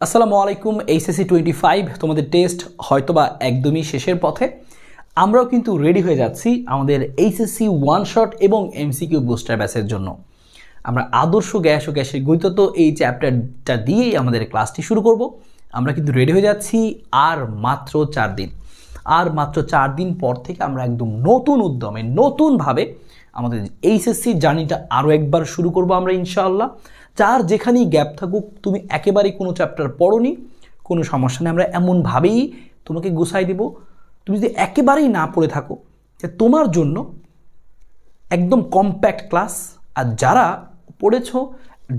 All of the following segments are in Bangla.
আসসালামু আলাইকুম, এইচএসসি টোয়েন্টি ফাইভ তোমাদের টেস্ট হয়তোবা একদমই শেষের পথে। আমরাও কিন্তু রেডি হয়ে যাচ্ছি আমাদের এইচএসসি ওয়ান শট এবং এমসিকিউ বুস্টার ব্যাচের জন্য। আমরা আদর্শ গ্যাস ও গ্যাসের গণিতত্ব এই চ্যাপ্টারটা দিয়েই আমাদের ক্লাসটি শুরু করব। আমরা কিন্তু রেডি হয়ে যাচ্ছি আর মাত্র চার দিন। আর মাত্র চার দিন পর থেকে আমরা একদম নতুন উদ্যমে, নতুনভাবে আমাদের এইচএসসি জার্নিটা আরও একবার শুরু করব আমরা ইনশাআল্লাহ। যার যেখানেই গ্যাপ থাকুক, তুমি একেবারেই কোনো চ্যাপ্টার পড়োনি, কোনো সমস্যা নেই। আমরা এমনভাবেই তোমাকে গুছাই দিব। তুমি যদি একেবারেই না পড়ে থাকো, যে তোমার জন্য একদম কম্প্যাক্ট ক্লাস আর যারা পড়েছো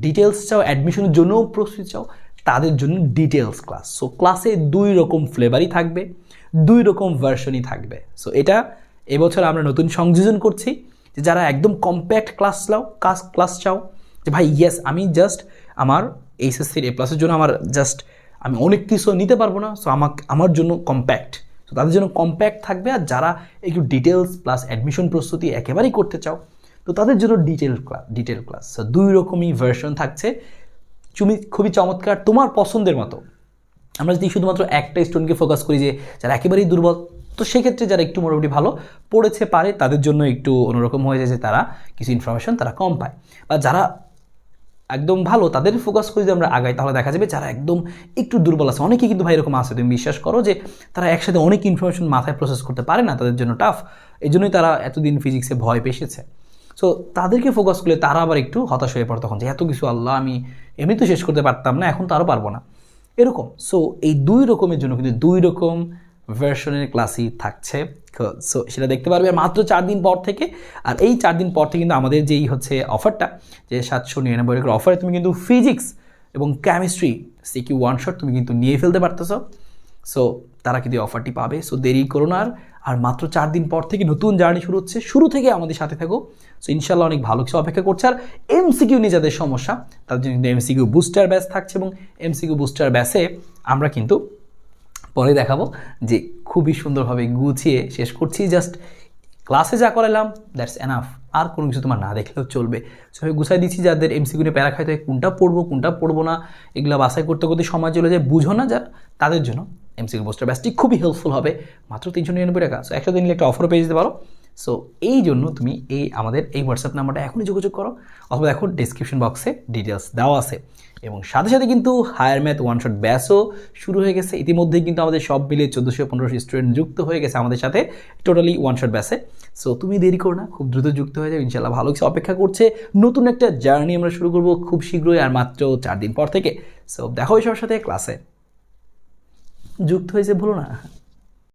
ডিটেলস চাও অ্যাডমিশনের জন্যও প্রস্তুতি চাও, তাদের জন্য ডিটেলস ক্লাস সো ক্লাসে দুই রকম ফ্লেভারই থাকবে, দুই রকম ভার্সনই থাকবে। সো এটা এবছর আমরা নতুন সংযোজন করছি, যে যারা একদম কম্প্যাক্ট ক্লাস চাও ক্লাস ক্লাস চাও যে ভাই ইয়েস আমি জাস্ট আমার এইচএসসির এ প্লাসের জন্য আমার জাস্ট আমি অনেক কিছু নিতে পারব না সো আমাকে, আমার জন্য কম্প্যাক্ট তো তাদের জন্য কম্প্যাক্ট থাকবে, আর যারা একটু ডিটেলস প্লাস অ্যাডমিশন প্রস্তুতি একেবারেই করতে চাও, তো তাদের জন্য ডিটেল ক্লাস ডিটেল ক্লাস দুই রকমই ভার্সন থাকছে। তুমি খুবই চমৎকার, তোমার পছন্দের মতো। আমরা যদি শুধুমাত্র একটা স্টুডেন্টকে ফোকাস করি যে, যারা একেবারেই দুর্বল, তো সেক্ষেত্রে যারা একটু মোটামুটি ভালো, পড়েছে, পারে, তাদের জন্য একটু অন্যরকম হয়ে যায় যে তারা কিছু ইনফরমেশন তারা কম পায়। বা যারা একদম ভালো, তাদের ফোকাস করে যদি আমরা আগাই, তাহলে দেখা যাবে যারা একদম একটু দুর্বল আছে। অনেকেই কিন্তু ভাই এরকম আছে, তুমি বিশ্বাস করো যে তারা একসাথে অনেক ইনফরমেশন মাথায় প্রসেস করতে পারে না, তাদের জন্য টাফ এই জন্যই তারা এতদিন ফিজিক্সে ভয় পেয়েছে সো তাদেরকে ফোকাস করলে তারা আবার একটু হতাশ হয়ে পড়ে তখন যে, এত কিছু আল্লাহ, আমি এমনি তো শেষ করতে পারতাম না, এখন তো আরও পারব না। এরকম। সো এই দুই রকমের জন্য কিন্তু দুই রকম ভার্সনের ক্লাসই থাকছে। সো সেটা দেখতে পারবে মাত্র চার দিন পর থেকে, আর এই চার দিন পর থেকে কিন্তু আমাদের যেই হচ্ছে অফারটা যে সাতশো নিরানব্বই টাকার অফারে তুমি কিন্তু ফিজিক্স এবং কেমিস্ট্রি সিকি ওয়ান শট তুমি কিন্তু নিয়ে ফেলতে পারতেছো। সো তারা কিন্তু অফারটি পাবে। সো দেরি করো না আর মাত্র চার দিন পর থেকে নতুন জার্নি শুরু হচ্ছে। শুরু থেকে আমাদের সাথে থাকো। সো ইনশাল্লাহ অনেক ভালো কিছু অপেক্ষা করছে। আর এমসিকিউ নিয়ে যাদের সমস্যা, তাদের জন্য কিন্তু এমসিকিউ বুস্টার ব্যাচ থাকছে এবং এমসিকিউ বুস্টার ব্যাচে আমরা কিন্তু পরে দেখাবো যে খুবই সুন্দরভাবে গুছিয়ে শেষ করছি। জাস্ট ক্লাসে যা করালাম দ্যাটস এনাফ আর কোনো কিছু তোমার না দেখলেও চলবে। সো আমি গুছাই দিচ্ছি যাদের এমসিকিউ নিয়ে প্যারা খাইতে হয়, কোনটা পড়ব কোনটা পড়ব না, এগুলো বাসায় করতে করতে সময় চলে যায়। বুঝো না যা, তাদের জন্য এমসিকিউ পোস্টার ব্যাসটি খুবই হেল্পফুল হবে। মাত্র তিনশো নিরানব্বই টাকা। সো একশো দিন একটা অফারও পেয়ে যেতে পারো। সো এই জন্য তুমি এই আমাদের এই হোয়াটসঅ্যাপ নাম্বারটা এখনই যোগাযোগ করো, অথবা দেখো ডিসক্রিপশন বক্সে ডিটেলস দেওয়া আছে। এবং সাথে সাথে কিন্তু হায়ার ম্যাথ ওয়ান শট ব্যাচও শুরু হয়ে গেছে। ইতিমধ্যেই কিন্তু আমাদের সব মিলিয়ে চোদ্দোশো পনেরোশো স্টুডেন্ট যুক্ত হয়ে গেছে আমাদের সাথে টোটালি ওয়ান শট ব্যাচে সো তুমি দেরি করো না, খুব দ্রুত যুক্ত হয়ে যাবে ইনশাল্লাহ ভালো কিছু অপেক্ষা করছে। নতুন একটা জার্নি আমরা শুরু করব খুব শীঘ্রই, আর মাত্র চার দিন পর থেকে। সো দেখো সবার সাথে ক্লাসে যুক্ত হয়েছে ভুলো না।